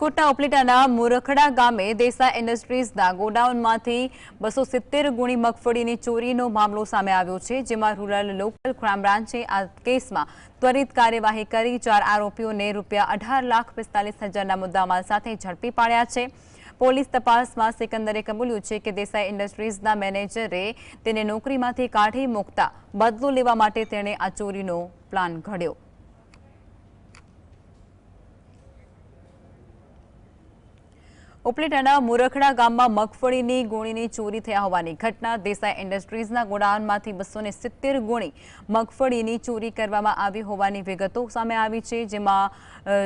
રાજકોટના ઉપલેટાના મુરખડા ગામે દેસાઈ ઇન્ડસ્ટ્રીઝના ગોડાઉનમાંથી બસો સિત્તેર ગુણી મગફળીની ચોરીનો મામલો સામે આવ્યો છે, જેમાં રૂરલ લોકલ ક્રાઇમ બ્રાન્ચે આ કેસમાં ત્વરિત કાર્યવાહી કરી, ચાર આરોપીઓને રૂપિયા અઢાર લાખ પિસ્તાલીસ હજારના મુદ્દામાલ સાથે ઝડપી પાડ્યા છે. પોલીસ તપાસમાં સિકંદરે કબૂલ્યું છે કે દેસાઈ ઇન્ડસ્ટ્રીઝના મેનેજરે તેને નોકરીમાંથી કાઢી મૂકતા બદલો લેવા માટે તેણે આ ચોરીનો પ્લાન ઘડ્યો. ઉપલેટાના મુરખડા ગામમાં મગફળીની ગુણીની ચોરી થયા હોવાની ઘટના. દેસાઈ ઇન્ડસ્ટ્રીઝના ગોડાઉનમાંથી બસો સિત્તેર ગુણી મગફળીની ચોરી કરવામાં આવી હોવાની વિગતો સામે આવી છે, જેમાં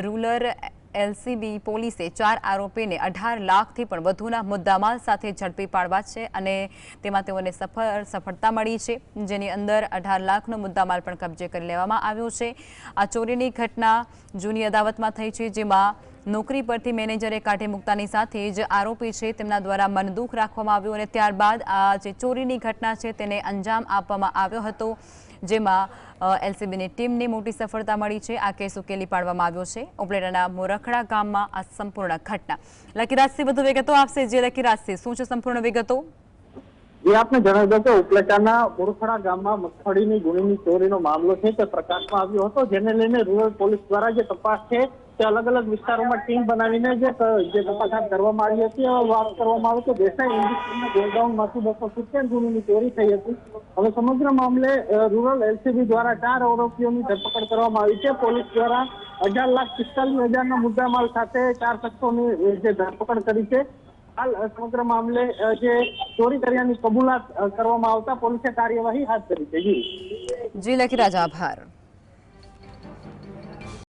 રૂરલ એલસીબી પોલીસે ચાર આરોપીને અઢાર લાખથી પણ વધુના મુદ્દામાલ સાથે ઝડપી પાડવા છે અને તેમાં તેઓને સફળ, સફળતા મળી છે. જેની અંદર અઢાર લાખનો મુદ્દામાલ પણ કબજે કરી લેવામાં આવ્યો છે. આ ચોરીની ઘટના જૂની અદાવતમાં થઈ છે, જેમાં નોકરી પરથી મેનેજરે કાઢી મૂકતાની સાથે જ આરોપી છે, તેમના દ્વારા મનદુખ રાખવામાં આવ્યું અને ત્યારબાદ આ જે ચોરીની ઘટના છે તેને અંજામ આપવામાં આવ્યો હતો, જેમાં એલસીબીની ટીમને મોટી સફળતા મળી છે. આ કેસ ઉકેલી પાડવામાં આવ્યો છે. ઉપલેટાના મોરખડા ગામમાં આ સંપૂર્ણ ઘટના. લકીરાજસિંહ વધુ વિગતો આપશે જે લકીરાજસિંહ શું છે સંપૂર્ણ વિગતો? જે આપને જણાવી દઉં કે ઉપલેટાના મુરખડા ગામમાં મગફળીની, ગુણીની ચોરીનો મામલો છે તે પ્રકાશમાં આવ્યો હતો, જેને લઈને રૂરલ પોલીસ દ્વારા જે તપાસ છે તે અલગ અલગ વિસ્તારોમાં ટીમ બનાવીને જે જે તપાસ કરવામાં આવી હતી વાત કરવામાં આવે તો દેસાઈ ઇન્ડસ્ટ્રીના ગોડાઉનમાંથી બસો સિત્તેર ગુણીની ચોરી થઈ હતી. હવે સમગ્ર મામલે રૂરલ એલસીબી દ્વારા ચાર આરોપીઓની ધરપકડ કરવામાં આવી છે. પોલીસ દ્વારા અઢાર લાખ પિસ્તાલીસ હજારના મુદ્દામાલ સાથે ચાર શખ્સોની જે ધરપકડ કરી છે. હાલ સમગ્ર મામલે જે ચોરી કર્યાની કબૂલાત કરવામાં આવતા પોલીસે કાર્યવાહી હાથ ધરી છે. જી. જી લકીરાજ આભાર.